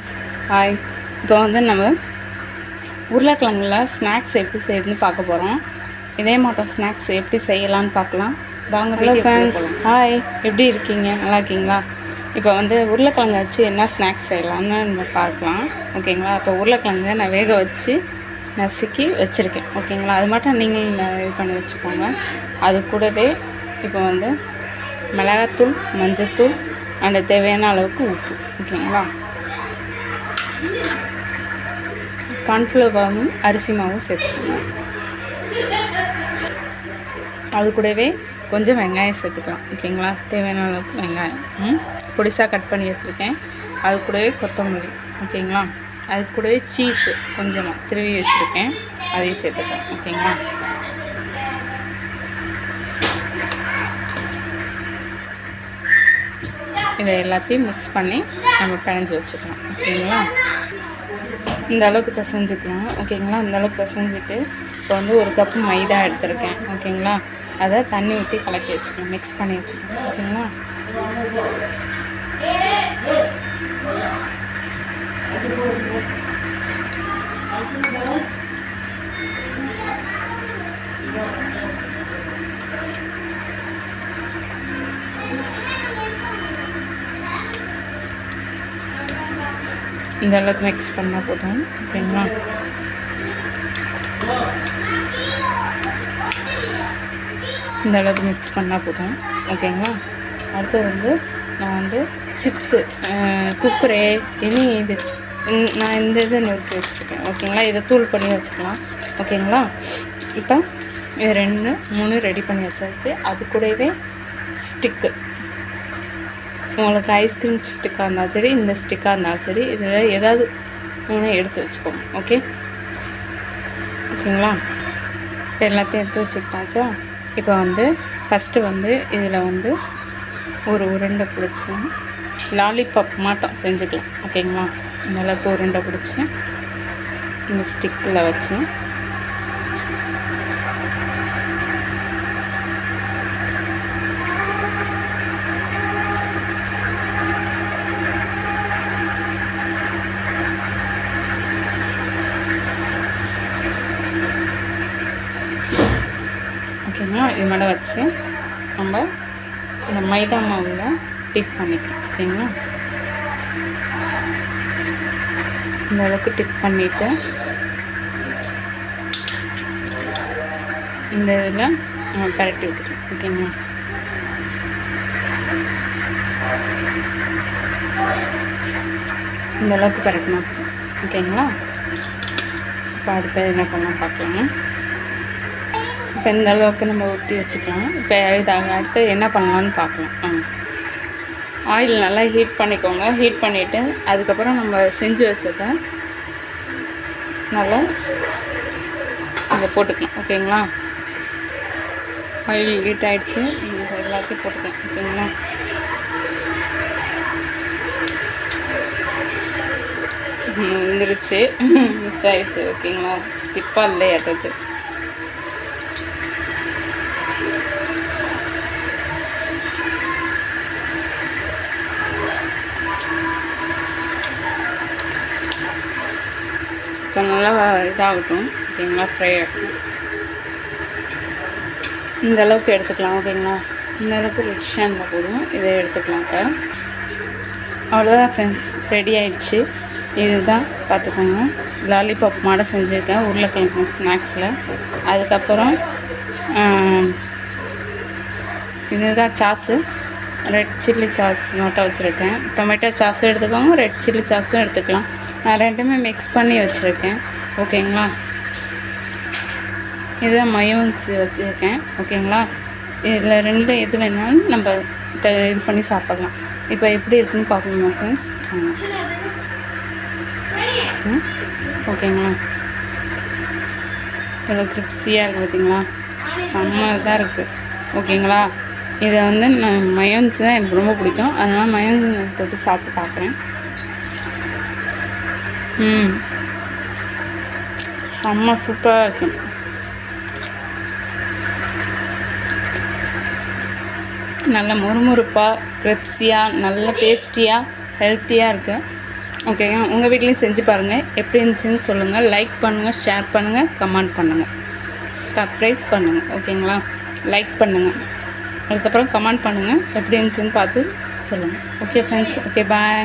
Friends hi இப்போ வந்து நம்ம உருளைக்கிழங்குல ஸ்நாக்ஸ் எப்படி செய்யுதுன்னு பார்க்க போகிறோம் இதே மாட்டம் ஸ்நாக்ஸ் எப்படி செய்யலாம்னு பார்க்கலாம். வாங்க ஹலோ ஃப்ரெண்ட்ஸ் ஹாய் எப்படி இருக்கீங்க? நல்லா இருக்கீங்களா? இப்போ வந்து உருளைக்கிழங்கு வச்சு என்ன ஸ்நாக்ஸ் செய்யலாம்னு நம்ம பார்க்கலாம். ஓகேங்களா இப்போ உருளைக்கிழங்க நான் வேக வச்சு நசுக்கி வச்சுருக்கேன். ஓகேங்களா அது மட்டும் நீங்கள் இது பண்ணி வச்சுக்கோங்க. அது கூடவே இப்போ வந்து மிளகாத்தூள் மஞ்சத்தூள் அண்ட் தேவையான அளவுக்கு உப்பு. ஓகேங்களா கார்ன்ஃப்ளவர் மாவும் அரிசி மாவும் சேர்த்துக்கணும் அது கூடவே கொஞ்சம் வெங்காயம் சேர்த்துக்கலாம். ஓகேங்களா? தேவையான அளவுக்கு வெங்காயம். ம்? பொடிசாக கட் பண்ணி வச்சுருக்கேன். அது கூடவே கொத்தமல்லி. ஓகேங்களா? அது கூடவே சீஸு கொஞ்சமாக திருவி வச்சுருக்கேன். அதையும் சேர்த்துக்கலாம். ஓகேங்களா? இதை எல்லாத்தையும் மிக்ஸ் பண்ணி நம்ம பிணைஞ்சி வச்சுக்கலாம். ஓகேங்களா? இந்த அளவுக்கு பிசைஞ்சுக்கலாம். ஓகேங்களா? இந்த அளவுக்கு பிசைஞ்சிட்டு இப்போ வந்து ஒரு கப்பு மைதா எடுத்திருக்கேன். ஓகேங்களா? அதை தண்ணி ஊற்றி கலக்கி வச்சுக்கலாம். மிக்ஸ் பண்ணி வச்சுக்கலாம். ஓகேங்களா? இந்த அளவுக்கு மிக்ஸ் பண்ணால் போதும். ஓகேங்களா? இந்த அளவுக்கு மிக்ஸ் பண்ணால் போதும். ஓகேங்களா? அடுத்து வந்து நான் வந்து சிப்ஸு குக்கரே இனி இது நான் இந்த இதை நொறுக்கி வச்சுருக்கேன் ஓகேங்களா? இதை தூள் பண்ணி வச்சுக்கலாம். ஓகேங்களா? இப்போ இது ரெண்டு மூணு ரெடி பண்ணி வச்சாச்சு. அது கூடவே ஸ்டிக்கு உங்களுக்கு ஐஸ்கிரீம் ஸ்டிக்காக இருந்தாலும் சரி இந்த ஸ்டிக்காக இருந்தாலும் சரி இதில் ஏதாவது ஒன்று எடுத்து வச்சுக்கோங்க ஓகே ஓகேங்களா? இப்போ எல்லாத்தையும் எடுத்து வச்சுக்கிட்டாச்சா? இப்போ வந்து ஃபஸ்ட்டு வந்து இதில் வந்து ஒரு உருண்டை பிடிச்சி லாலிபாப் மாட்டம் செஞ்சுக்கலாம் ஓகேங்களா இந்தளவுக்கு உருண்டை பிடிச்சி இந்த ஸ்டிக்கில் வச்சு இது மேலே வச்சு நம்ம இந்த மைதா மாவில் டிப் பண்ணிக்கலாம் ஓகேங்களா இந்த அளவுக்கு டிப் பண்ணிவிட்டு இந்த இதில் நம்ம பரட்டி விட்டுக்கலாம் ஓகேங்களா? இந்த அளவுக்கு பரட்டணும் ஓகேங்களா? இப்போ அடுத்த என்ன பண்ணலாம் பார்க்கலாம். இப்போ இந்த அளவுக்கு நம்ம ஒட்டி வச்சுக்கலாம். இப்போ இதாக அடுத்து என்ன பண்ணலாம்னு பார்க்கலாம். ஆ. ஆயில் நல்லா ஹீட் பண்ணிக்கோங்க. ஹீட் பண்ணிவிட்டு அதுக்கப்புறம் நம்ம செஞ்சு வச்சதை நல்லா இதை போட்டுக்கலாம். ஓகேங்களா? ஆயில் ஹீட் ஆகிடுச்சு எல்லாத்தையும் போட்டுக்கலாம். ஓகேங்களா? வந்துருச்சு. மிஸ் ஆகிடுச்சு ஓகேங்களா? ஸ்கிப்பாக இல்லை அது? இப்போ நல்லா இதாகட்டும். ஓகேங்களா? ஃப்ரை ஆகட்டும். இந்த அளவுக்கு எடுத்துக்கலாம். ஓகேங்களா? இந்த அளவுக்கு ரிச்சாக இருந்தால் போதும். இதை எடுத்துக்கலாம் இப்போ. அவ்வளோதான் ஃப்ரெண்ட்ஸ் ரெடி ஆயிடுச்சு. இதுதான் பார்த்துக்கோங்க. லாலிபாப் மாடை செஞ்சுருக்கேன். உருளைக்கிழங்கு ஸ்நாக்ஸில் அதுக்கப்புறம் இதுதான் சாஸு. ரெட் சில்லி சாஸ் மட்டும் வச்சுருக்கேன். டொமேட்டோ சாஸும் எடுத்துக்கோங்க. ரெட் சில்லி சாஸும் எடுத்துக்கலாம். நான் ரெண்டுமே மிக்ஸ் பண்ணி வச்சுருக்கேன். ஓகேங்களா? இதுதான் மயோன்ஸ் வச்சுருக்கேன். ஓகேங்களா? இதில் ரெண்டு எது வேணாலும் நம்ம த- இது பண்ணி சாப்பிட்லாம். இப்போ எப்படி இருக்குன்னு பார்க்கணுமா ஃப்ரெண்ட்ஸ் ஓகேங்களா? இவ்வளோ கிரிப்ஸியாக இருக்குது பார்த்தீங்களா செம்ம இதாக இருக்குது ஓகேங்களா? இதை வந்து நான் மயோன்ஸ் தான் எனக்கு ரொம்ப பிடிக்கும். அதனால் மயோன்ஸ் தொட்டு சாப்பிட்டு பார்க்குறேன். ம். செம்ம சூப்பராக இருக்கு. நல்ல முறுமுறுப்பாக கிரிப்ஸியாக நல்ல டேஸ்டியாக ஹெல்த்தியாக இருக்குது ஓகேங்க உங்கள் வீட்லேயும் செஞ்சு பாருங்கள் எப்படி இருந்துச்சுன்னு சொல்லுங்கள் லைக் பண்ணுங்கள் ஷேர் பண்ணுங்கள் கமெண்ட் பண்ணுங்கள் சப்ரைஸ் பண்ணுங்கள் ஓகேங்களா லைக் பண்ணுங்கள் அதுக்கப்புறம் கமெண்ட் பண்ணுங்கள் எப்படி இருந்துச்சுன்னு பார்த்து சொல்லுங்கள் ஓகே ஃப்ரெண்ட்ஸ் ஓகே பாய்